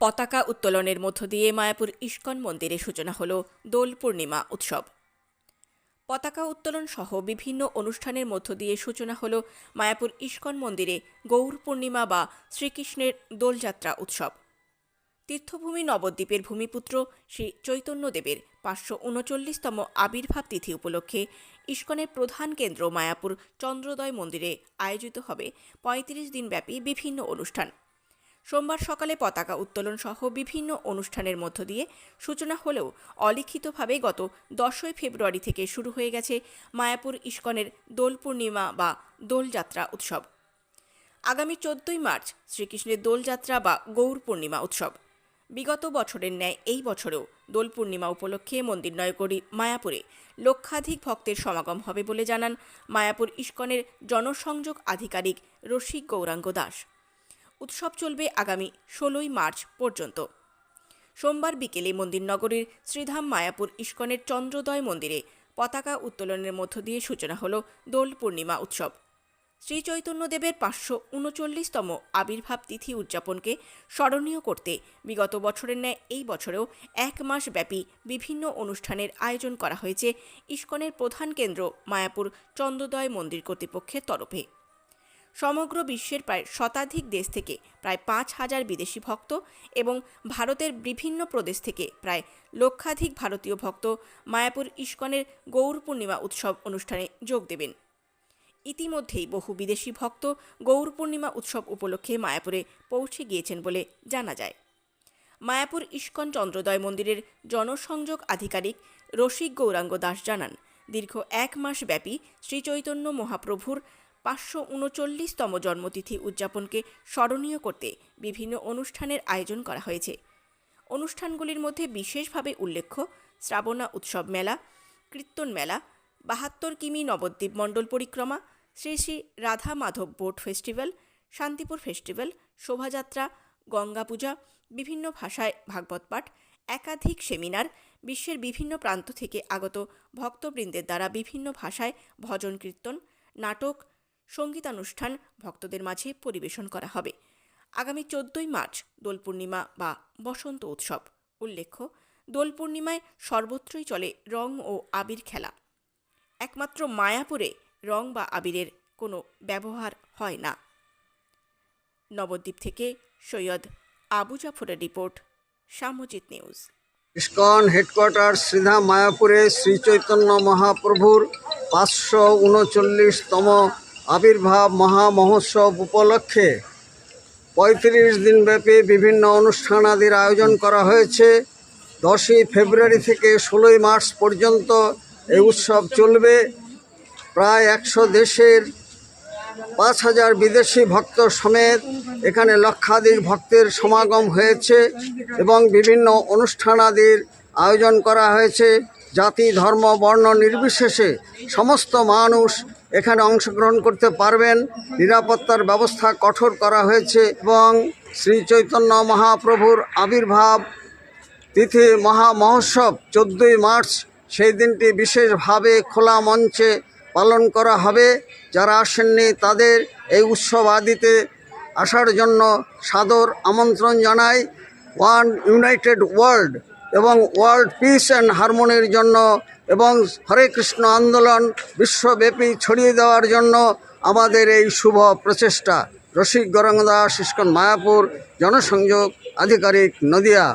পতাকা উত্তোলনের মধ্য দিয়ে মায়াপুর ইস্কন মন্দিরে সূচনা হল দোল পূর্ণিমা উৎসব। পতাকা উত্তোলন সহ বিভিন্ন অনুষ্ঠানের মধ্য দিয়ে সূচনা হল মায়াপুর ইস্কন মন্দিরে গৌর পূর্ণিমা বা শ্রীকৃষ্ণের দোলযাত্রা উৎসব। তীর্থভূমি নবদ্বীপের ভূমিপুত্র শ্রী চৈতন্যদেবের পাঁচশো উনচল্লিশতম আবির্ভাব তিথি উপলক্ষে ইস্কনের প্রধান কেন্দ্র মায়াপুর চন্দ্রোদয় মন্দিরে আয়োজিত হবে পঁয়ত্রিশ দিনব্যাপী বিভিন্ন অনুষ্ঠান। সোমবার সকালে পতাকা উত্তোলন সহ বিভিন্ন অনুষ্ঠানের মধ্য দিয়ে সূচনা হলেও অলিখিতভাবে গত দশই ফেব্রুয়ারি থেকে শুরু হয়ে গেছে মায়াপুর ইস্কনের দোল পূর্ণিমা বা দোলযাত্রা উৎসব। আগামী চোদ্দই মার্চ শ্রীকৃষ্ণের দোলযাত্রা বা গৌর পূর্ণিমা উৎসব। বিগত বছরের ন্যায় এই বছরেও দোল পূর্ণিমা উপলক্ষে মন্দির নয়করি মায়াপুরে লক্ষাধিক ভক্তের সমাগম হবে বলে জানান মায়াপুর ইস্কনের জনসংযোগ আধিকারিক রসিক গৌরাঙ্গ দাস। উৎসব চলবে আগামী ষোলোই মার্চ পর্যন্ত। সোমবার বিকেলে মন্দির নগরীর শ্রীধাম মায়াপুর ইস্কনের চন্দ্রোদয় মন্দিরে পতাকা উত্তোলনের মধ্য দিয়ে সূচনা হল দোল পূর্ণিমা উৎসব। শ্রী চৈতন্যদেবের পাঁচশো উনচল্লিশতম আবির্ভাব তিথি উদযাপনকে স্মরণীয় করতে বিগত বছরের ন্যায় এই বছরেও এক মাস ব্যাপী বিভিন্ন অনুষ্ঠানের আয়োজন করা হয়েছে ইস্কনের প্রধান কেন্দ্র মায়াপুর চন্দ্রোদয় মন্দির কর্তৃপক্ষের তরফে। সমগ্র বিশ্বের প্রায় শতাধিক দেশ থেকে প্রায় পাঁচ হাজার বিদেশি ভক্ত এবং ভারতের বিভিন্ন প্রদেশ থেকে প্রায় লক্ষাধিক ভারতীয় ভক্ত মায়াপুর ইস্কনের গৌর পূর্ণিমা উৎসব অনুষ্ঠানে যোগ দেবেন। ইতিমধ্যেই বহু বিদেশি ভক্ত গৌর পূর্ণিমা উৎসব উপলক্ষে মায়াপুরে পৌঁছে গিয়েছেন বলে জানা যায়। মায়াপুর ইস্কন চন্দ্রোদয় মন্দিরের জনসংযোগ আধিকারিক রসিক গৌরাঙ্গ দাস জানান, দীর্ঘ এক মাস ব্যাপী শ্রীচৈতন্য মহাপ্রভুর পাঁচশো উনচল্লিশতম জন্মতিথি উদযাপনকে স্মরণীয় করতে বিভিন্ন অনুষ্ঠানের আয়োজন করা হয়েছে। অনুষ্ঠানগুলির মধ্যে বিশেষভাবে উল্লেখ্য, শ্রাবণা উৎসব মেলা, কীর্তন মেলা, বাহাত্তর কিমি নবদ্বীপ মণ্ডল পরিক্রমা, Shri Shri Radha Madhav boat festival, Shantipur festival, শোভাযাত্রা, গঙ্গা পূজা, বিভিন্ন ভাষায় ভাগবত পাঠ, একাধিক সেমিনার, বিশ্বের বিভিন্ন প্রান্ত থেকে আগত ভক্তবৃন্দের দ্বারা বিভিন্ন ভাষায় ভজন কীর্তন, নাটক সঙ্গীতানুষ্ঠান ভক্তদের মাঝে পরিবেশন করা হবে। আগামী চোদ্দই মার্চ দোল পূর্ণিমা বা বসন্ত উৎসব। উল্লেখ্য দোল পূর্ণিমায় সর্বত্রই চলে রং ও আবির খেলা। একমাত্র মায়াপুরে রং বা আবিরের কোনো ব্যবহার হয় না। নবদ্বীপ থেকে Syed Abu জাফরের report Samjit news. ISKCON headquarter Sridham মায়াপুরে শ্রী চৈতন্য মহাপ্রভুর পাঁচশো উনচল্লিশতম আবির্ভাব মহামহোৎসব উপলক্ষে পঁয়ত্রিশ দিনব্যাপী বিভিন্ন অনুষ্ঠানাদির আয়োজন করা হয়েছে। দশই ফেব্রুয়ারি থেকে ষোলোই মার্চ পর্যন্ত এই উৎসব চলবে। প্রায় একশো দেশের পাঁচ হাজার বিদেশি ভক্ত সমেত এখানে লক্ষাধিক ভক্তের সমাগম হয়েছে এবং বিভিন্ন অনুষ্ঠানাদির আয়োজন করা হয়েছে। জাতি, ধর্ম, বর্ণ নির্বিশেষে সমস্ত মানুষ এখানে অংশগ্রহণ করতে পারবেন। নিরাপত্তার ব্যবস্থা কঠোর করা হয়েছে এবং শ্রী চৈতন্য মহাপ্রভুর আবির্ভাব, তিথি মহা মহোৎসব চোদ্দোই মার্চ, সেই দিনটি বিশেষভাবে খোলা মঞ্চে পালন করা হবে। যারা আসেননি তাদের এই উৎসব আদিতে আসার জন্য সাদর আমন্ত্রণ জানাই। ওয়ান ইউনাইটেড ওয়ার্ল্ড এবং ওয়ার্ল্ড পিস অ্যান্ড হারমোনির জন্য এবং হরে কৃষ্ণ আন্দোলন বিশ্বব্যাপী ছড়িয়ে দেওয়ার জন্য আমাদের এই শুভ প্রচেষ্টা। রসিক গরঙ্গদাস ইস্কন মায়াপুর, জনসংযোগ, আধিকারিক নদিয়া।